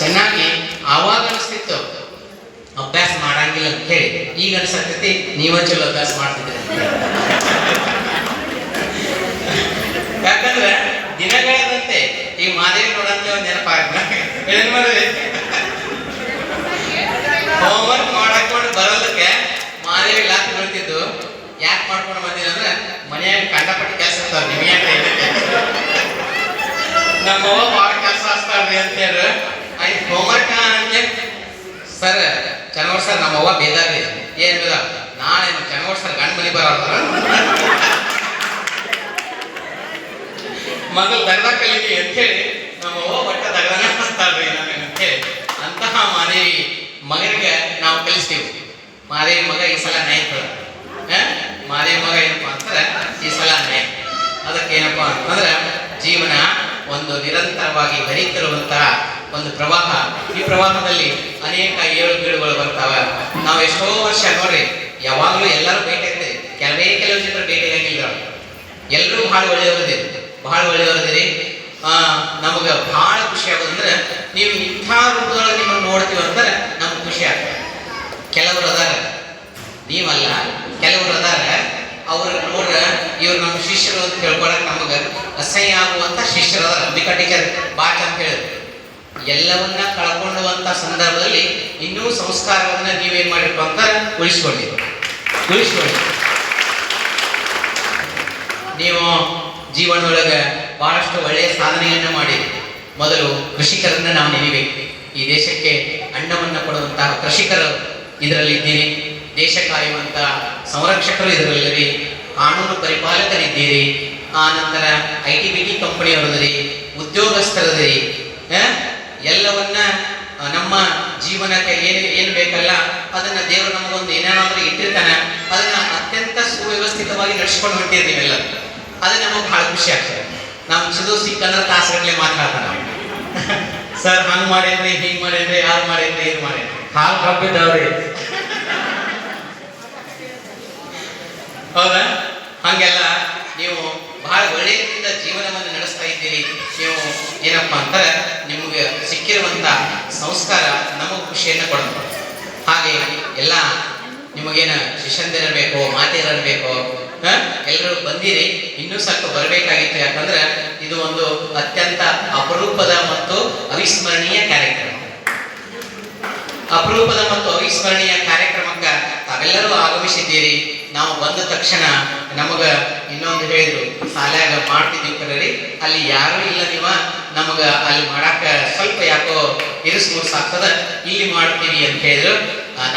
ಚೆನ್ನಾಗಿ ಆವಾಗ ಅನಿಸ್ತಿತ್ತು. ಅಭ್ಯಾಸ ಮಾಡಂಗಿಲ್ಲ ಅಂತ ಹೇಳಿ. ಈಗ ಅನ್ಸತ್ತೈತಿ ನೀವ ಚಲೋ ಅಭ್ಯಾಸ ಮಾಡ್ತಿದ್ರಿ. ಯಾಕಂದ್ರೆ ದಿನಗಳದಂತೆ ಈ ಮಾದೇವಿ ನೋಡಂತ ಒಂದು ನೆನಪಾಗ ಏನ್ ಮಾಡಿದ್ರಿ ಹೋಮ್ವರ್ಕ್ ಮಾಡಕೊಂಡು ಬರೋದಕ್ಕೆ ಮಾದೇವಿ ಲಾಕ್ ಬರ್ತಿದ್ದು ಯಾಕೆ ಮಾಡ್ಕೊಂಡು ಬಂದಿರಂದ್ರೆ ಮನೆಯಾಗ ಕಂಡಪಟ್ಟು ಕೆಲಸ ನಿಮಗೆ ನಮ್ಮವ್ವ ಭಾಳ ಕೆಲಸ ಅಂತ ಹೇಳಿ. ಆಯ್ತು ಹೋಮ್ವರ್ಕ್ ಸರ್ ಚನ್ನವರ್ ಸರ್ ನಮ್ಮವ್ವ ಬೇದಾರಿ ಏನ್ ಬೇದ ನಾಳೆ ಚನ್ನವರ್ ಸರ್ ಗಂಡ ಮನಿ ಬರೋದ್ರ ಮಗಳು ದಗದ ಕಲೀಲಿ ಅಂತ ಹೇಳಿ ನಮ್ಮವ್ವ ಬಟ್ಟ ದಗದನ ಹಚ್ತಾಳ್ರಿ ನನಗೆ ಅಂತ ಹೇಳಿ. ಅಂತಹ ಮಾದೇವಿ ಮಗನಿಗೆ ನಾವು ಕಲಿಸ್ತೀವಿ. ಮಾದೇವಿ ಮಗ ಈ ಸಲ ನಾಯಕ ಮಾದೇವಿ ಮಗ ಏನಪ್ಪಾ ಅಂತಂದ್ರೆ, ಈ ಸಲ ನಾಯ್ ಅದಕ್ಕೆ ಏನಪ್ಪಾ ಅಂತಂದ್ರೆ, ಜೀವನ ಒಂದು ನಿರಂತರವಾಗಿ ಹರಿತಿರುವಂತಹ ಒಂದು ಪ್ರವಾಹ. ಈ ಪ್ರವಾಹದಲ್ಲಿ ಅನೇಕ ಏಳು ಬೀಳುಗಳು ಬರ್ತಾವೆ. ನಾವು ಎಷ್ಟೋ ವರ್ಷ ನೋಡ್ರಿ, ಯಾವಾಗಲೂ ಎಲ್ಲರೂ ಭೇಟಿ ಆಗ್ತದೆ ಕೆಲವೇ ಕೆಲವು ಜನರು ಭೇಟಿ ಆಗಿಲ್ಲ ಎಲ್ಲರೂ ಬಹಳ ಒಳ್ಳೆಯವರದಿ. ಬಹಳ ಒಳ್ಳೆಯವರದಿರಿ. ನಮಗೆ ಬಹಳ ಖುಷಿ ಆಗೋದಂದ್ರೆ ನೀವು ಇಂಥ ರೂಪದೊಳಗೆ ನಿಮ್ಮನ್ನು ನೋಡ್ತೀವಿ ಅಂದ್ರೆ ನಮ್ಗೆ ಖುಷಿ ಆಗ್ತದೆ. ಕೆಲವರು ಅದಾರ. ನೀವಲ್ಲ. ಕೆಲವರು ಅದಾರ. ಅವ್ರ ನೋಡ್ರ ಇವ್ರು ನಮ್ಮ ಶಿಷ್ಯರು ಅಂತ ಹೇಳ್ಕೊಳಕ್ ನಮಗೆ ಅಸಹ್ಯ ಆಗುವಂತ ಶಿಷ್ಯರು ಅದಾರ. ಅಂಬಿಕಾ ಟೀಚರ್ ಅಂತ ಹೇಳಿದ್ರು. ಎಲ್ಲವನ್ನ ಕಳ್ಕೊಂಡುವಂತ ಸಂದರ್ಭದಲ್ಲಿ ಇನ್ನೂ ಸಂಸ್ಕಾರವನ್ನ ನೀವೇನ್ ಮಾಡಿರಪ್ಪ ಅಂತ ಉಳಿಸ್ಕೊಂಡಿರಿ ಉಳಿಸ್ಕೊಳ್ಳಿ. ನೀವು ಜೀವನದೊಳಗೆ ಬಹಳಷ್ಟು ಒಳ್ಳೆಯ ಸಾಧನೆಯನ್ನ ಮಾಡಿರಿ. ಮೊದಲು ಕೃಷಿಕರನ್ನ ನಾವು ನೆನೆಬೇಕು. ಈ ದೇಶಕ್ಕೆ ಅನ್ನವನ್ನ ಕೊಡುವಂತಹ ಕೃಷಿಕರು ಇದರಲ್ಲಿ ಇದ್ದೀರಿ ದೇಶ ಕಾಯುವಂತ ಸಂರಕ್ಷಕರು ಇದರಲ್ಲಿರಿ ಕಾನೂನು ಪರಿಪಾಲಕರಿದ್ದೀರಿ. ಆ ನಂತರ ಐ ಟಿ ಬಿ ಟಿ ಕಂಪನಿಯವರದಿರಿ, ಉದ್ಯೋಗಸ್ಥರದಿರಿ ಎಲ್ಲವನ್ನ ನಮ್ಮ ಜೀವನಕ್ಕೆ ಏನು ಏನು ಬೇಕಲ್ಲ ಅದನ್ನ ದೇವರು ನಮಗೊಂದು ಏನೇನಾದ್ರೂ ಇಟ್ಟಿರ್ತಾನೆ ಅದನ್ನ ಅತ್ಯಂತ ಸುವ್ಯವಸ್ಥಿತವಾಗಿ ನಡೆಸ್ಕೊಂಡು ಹೊಂಟಿರಿ ನೀವೆಲ್ಲ ಅದು ನಮಗೆ ಬಹಳ ಖುಷಿ ಆಗ್ತದೆ. ನಮ್ ಸಿದು ಸಿಕ್ಕಂದ್ರೆ ತಾಸುಗಟ್ಟಲೆ ಮಾತಾಡ್ತಾನೆ ಸರ್ ಹಂಗ್ ಮಾಡೇನ್ರಿ ಹಿಂಗ್ ಮಾಡೇನ್ರಿ ಯಾರು ಮಾಡಿದ್ರೆ ಏನ್ ಮಾಡಿ ಹಾಲು ಕಬ್ಬಿದ್ದಾವ್ರಿ. ಹೌದಾ? ಹಂಗೆಲ್ಲ ನೀವು ಬಹಳ ಒಳ್ಳೆಯದಿಂದ ಜೀವನವನ್ನು ನಡೆಸ್ತಾ ಇದ್ದೀರಿ. ನೀವು ಏನಪ್ಪಾ ಅಂತಾರೆ ಸಿಕ್ಕಿರುವಂತ ಸಂಸ್ಕಾರ ನಮಗೆ ಖುಷಿಯನ್ನು ಕೊಡುತ್ತೆ. ಹಾಗೆ ಎಲ್ಲ ನಿಮಗೇನು ಶಿಷ್ಯಂದಿರಬೇಕು ಮಾತೆಯರಬೇಕು ಎಲ್ಲರೂ ಬಂದಿರಿ, ಇನ್ನೂ ಸ್ವಲ್ಪ ಬರಬೇಕಾಗಿತ್ತು. ಯಾಕಂದ್ರೆ ಇದು ಒಂದು ಅತ್ಯಂತ ಅಪರೂಪದ ಮತ್ತು ಅವಿಸ್ಮರಣೀಯ ಕಾರ್ಯಕ್ರಮ. ಅಪರೂಪದ ಮತ್ತು ಅವಿಸ್ಮರಣೀಯ ಕಾರ್ಯಕ್ರಮಕ್ಕೆ ತಾವೆಲ್ಲರೂ ಆಗಮಿಸಿದ್ದೀರಿ. ನಾವು ಬಂದ ತಕ್ಷಣ ನಮಗ ಇನ್ನೊಂದು ಹೇಳಿದ್ರು ಶಾಲ್ಯಾಗ ಮಾಡ್ತಿದ್ದೀವಿ ಕರೀರಿ. ಅಲ್ಲಿ ಯಾರು ಇಲ್ಲ. ನಮಗ ಅಲ್ಲಿ ಮಾಡಾಕ ಸ್ವಲ್ಪ ಯಾಕೋ ಇರಿಸ್ ಮುರ್ಸ್ ಆಗ್ತದ ಇಲ್ಲಿ ಮಾಡ್ತೀವಿ ಅಂತ ಹೇಳಿದ್ರು.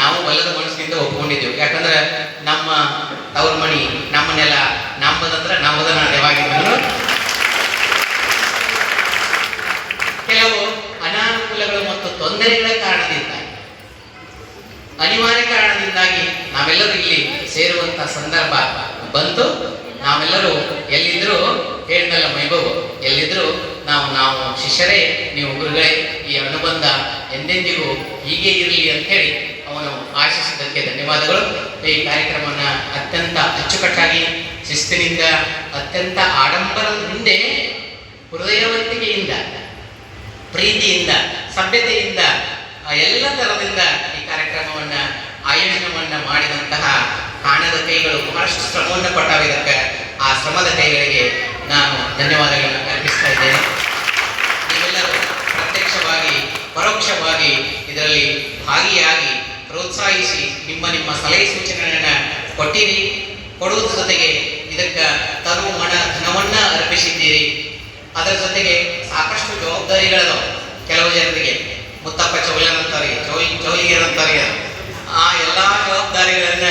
ನಾವು ಬಲ್ಲದ ಮನಸ್ಸಿನಿಂದ ಒಪ್ಕೊಂಡಿದ್ದೆವು. ಯಾಕಂದ್ರೆ ನಮ್ಮ ತವ್ರ ಮಣಿ ನಮ್ಮ ನೆಲ ನಮ್ಮದಂದ್ರೆ ನಮ್ಮದನ್ನ ಕೆಲವು ಅನಾನುಕೂಲಗಳು ಮತ್ತು ತೊಂದರೆಗಳ ಕಾರಣದಿಂದ ಅನಿವಾರ್ಯ ಕಾರಣದಿಂದಾಗಿ ನಾವೆಲ್ಲರೂ ಇಲ್ಲಿ ಸೇರುವಂತ ಸಂದರ್ಭ ಬಂತು. ನಾವೆಲ್ಲರೂ ಎಲ್ಲಿದ್ರು ಹೇಳಿದಲ್ಲ ಮೈಬವು ಎಲ್ಲಿದ್ರು ನಾವು ನಾವು ಶಿಷ್ಯರೇ, ನೀವು ಗುರುಗಳೇ, ಈ ಅನುಬಂಧ ಎಂದೆಂದಿಗೂ ಹೀಗೆ ಇರಲಿ ಅಂತ ಹೇಳಿ ಅವನು ಆಶಿಸಿದ್ದಕ್ಕೆ ಧನ್ಯವಾದಗಳು. ಈ ಕಾರ್ಯಕ್ರಮವನ್ನು ಅತ್ಯಂತ ಅಚ್ಚುಕಟ್ಟಾಗಿ, ಶಿಸ್ತಿನಿಂದ, ಅತ್ಯಂತ ಆಡಂಬರದ ಹಿಂದೆ, ಹೃದಯವಂತಿಕೆಯಿಂದ, ಪ್ರೀತಿಯಿಂದ, ಸಭ್ಯತೆಯಿಂದ ಎಲ್ಲ ತರದಿಂದ ಈ ಕಾರ್ಯಕ್ರಮವನ್ನ, ಆಯೋಜನವನ್ನು ಮಾಡಿದಂತಹ ಕಾಣದ ಕೈಗಳು ಬಹಳಷ್ಟು ಶ್ರಮವನ್ನು ಕೊಟ್ಟಾವ ಇದಕ್ಕೆ ಆ ಶ್ರಮದ ಕೈಗಳಿಗೆ ನಾನು ಧನ್ಯವಾದಗಳನ್ನು ಅರ್ಪಿಸ್ತಾ ಇದ್ದೇನೆ ನೀವೆಲ್ಲರೂ ಪ್ರತ್ಯಕ್ಷವಾಗಿ ಪರೋಕ್ಷವಾಗಿ ಇದರಲ್ಲಿ ಭಾಗಿಯಾಗಿ ಪ್ರೋತ್ಸಾಹಿಸಿ ನಿಮ್ಮ ನಿಮ್ಮ ಸಲಹೆ ಸೂಚನೆಗಳನ್ನು ಕೊಟ್ಟಿರಿ. ಕೊಡುವುದರ ಜೊತೆಗೆ ಇದಕ್ಕೆ ತನು ಮನ ಧನವನ್ನ ಅರ್ಪಿಸಿದ್ದೀರಿ. ಅದರ ಜೊತೆಗೆ ಸಾಕಷ್ಟು ಜವಾಬ್ದಾರಿಗಳದಾವ ಕೆಲವು ಜನರಿಗೆ. ಮುತ್ತಪ್ಪ ಚೌಲನ್ ಅಂತಾರೆ ಚೌಲಿ ಚೌಲಿಗೆರ್ ಅಂತಾರೆ ಆ ಎಲ್ಲ ಜವಾಬ್ದಾರಿಗಳನ್ನ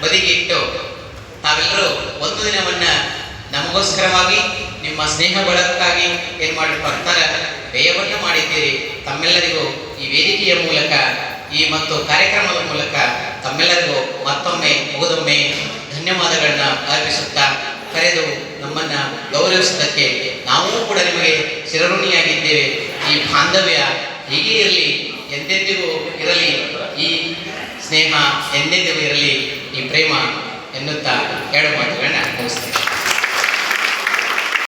ಬದಿಗಿಟ್ಟು ತಾವೆಲ್ಲರೂ ಒಂದು ದಿನವನ್ನ ನಮಗೋಸ್ಕರವಾಗಿ ನಿಮ್ಮ ಸ್ನೇಹ ಬಳಗಕ್ಕಾಗಿ ಏನು ಮಾಡಿ ಬರ್ತಾರೆ ವ್ಯಯವನ್ನು ಮಾಡಿದ್ದೀರಿ. ತಮ್ಮೆಲ್ಲರಿಗೂ ಈ ವೇದಿಕೆಯ ಮೂಲಕ, ಈ ಮತ್ತು ಕಾರ್ಯಕ್ರಮದ ಮೂಲಕ ತಮ್ಮೆಲ್ಲರಿಗೂ ಮತ್ತೊಮ್ಮೆ ಮುಗಿದೊಮ್ಮೆ ಧನ್ಯವಾದಗಳನ್ನ ಅರ್ಪಿಸುತ್ತಾ ಕರೆದು ನಮ್ಮನ್ನ ಗೌರವಿಸಿದ್ದಕ್ಕೆ ನಾವು ಕೂಡ ನಿಮಗೆ ಚಿರಋಣಿಯಾಗಿದ್ದೇವೆ ಈ ಬಾಂಧವ್ಯ ಹೀಗೆ ಇರಲಿ, ಎಂದೆಂದಿಗೂ ಇರಲಿ, ಈ ಸ್ನೇಹ ಎಂದೆಂದಿಗೂ ಇರಲಿ, ಈ ಪ್ರೇಮ ಎನ್ನುತ್ತಾ ಎರಡು ಮಾತುಗಳನ್ನ